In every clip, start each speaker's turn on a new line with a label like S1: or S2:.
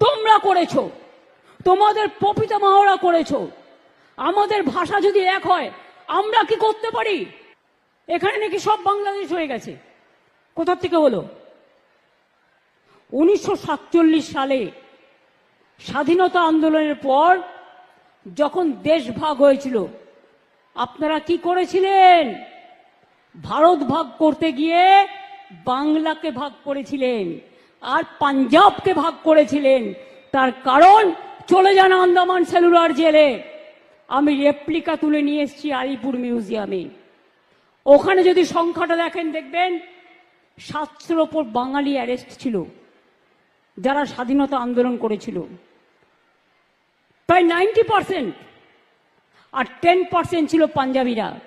S1: তোমরা করেছ। তোমাদের পপিতা মাহরা করেছ। আমাদের ভাষা যদি এক হয়, আমরা কি করতে পারি? এখানে নাকি সব বাংলাদেশ হয়ে গেছে। কোথার থেকে হলো? উনিশশো সাতচল্লিশ সালে স্বাধীনতা আন্দোলনের পর যখন দেশ ভাগ হয়েছিল, আপনারা কি করেছিলেন? ভারত ভাগ করতে গিয়ে বাংলাকে ভাগ করেছিলেন। আর পাঞ্জাবকে ভাগ করেছিলেন। তার কারণ, চলে যান আন্দামান সেলুলার জেলে। আমি রেপ্লিকা তুলে নিয়ে এসেছি আলিপুর মিউজিয়ামে ওখানে যদি সংখ্যাটা দেখেন, দেখবেন সাতশোর ওপর বাঙালি অ্যারেস্ট ছিল। যারা স্বাধীনতা আন্দোলন করেছিল। প্রায় নাইনটি পার্সেন্ট আর টেন পার্সেন্ট ছিল পাঞ্জাবিরা।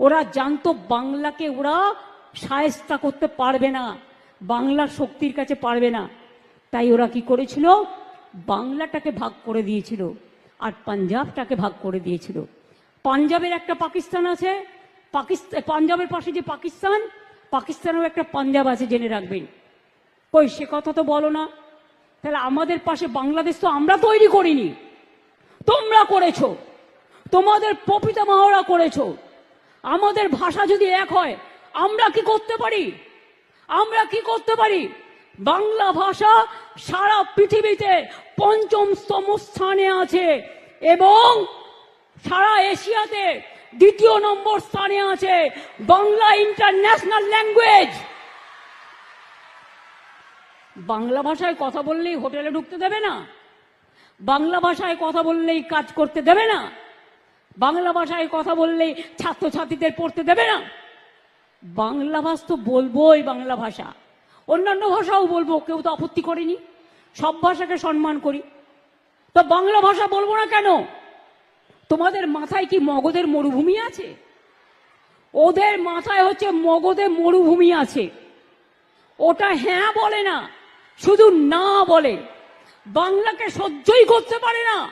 S1: ওরা জানতো বাংলাকে ওরা সায়স্তা করতে পারবে না। বাংলার শক্তির কাছে পারবে না। তাই ওরা কি করেছিল? বাংলাটাকে ভাগ করে দিয়েছিল আর পাঞ্জাবটাকে ভাগ করে দিয়েছিল। পাঞ্জাবের একটা পাকিস্তান আছে। পাকিস্তান পাঞ্জাবের পাশে যে পাকিস্তান, পাকিস্তানেও একটা পাঞ্জাব আছে জেনে রাখবেন। কই, সে কথা তো বলো না। তাহলে আমাদের পাশে বাংলাদেশ তো আমরা তৈরি করিনি। তোমরা করেছ। তোমাদের পপিতা মাহরা করেছ। আমাদের ভাষা যদি এক হয়, আমরা কি করতে পারি? আমরা কি করতে পারি? বাংলা ভাষা সারা পৃথিবীতে পঞ্চমতম স্থানে আছে এবং সারা এশিয়াতে দ্বিতীয় নম্বর স্থানে আছে বাংলা ইন্টারন্যাশনাল ল্যাঙ্গুয়েজ। বাংলা ভাষায় কথা বললেই হোটেলে ঢুকতে দেবে না। বাংলা ভাষায় কথা বললেই কাজ করতে দেবে না। বাংলা ভাষায় কথা বললেই ছাত্রছাত্রীদের পড়তে দেবে না। বাংলা ভাষা তো বলবোই বাংলা ভাষা। অন্যান্য ভাষাও বলব, কেউ তো আপত্তি করেনি। সব ভাষাকে সম্মান করি। তো বাংলা ভাষা বলব না কেন? তোমাদের মাথায় কি মগদের মরুভূমি আছে? ওদের মাথায় হচ্ছে মগধে মরুভূমি আছে। ওটা হ্যাঁ বলে না, শুধু না বলে। বাংলাকে সহ্যই করতে পারে না।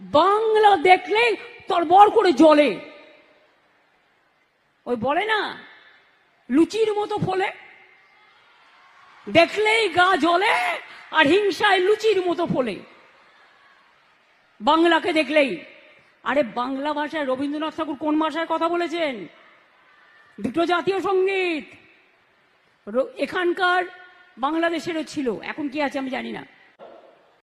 S1: বাংলা দেখলে তরবর করে জলে ওই বলে না লুচির মতো ফলে দেখলেই গা জ্বলে আর হিংসায় লুচির মতো ফলে। বাংলাকে দেখলেই। আরে বাংলা ভাষায় রবীন্দ্রনাথ ঠাকুর কোন ভাষায় কথা বলেছেন? দুটো জাতীয় সংগীত। এখানকার বাংলাদেশেরও ছিল। এখন কি আছে আমি জানি না।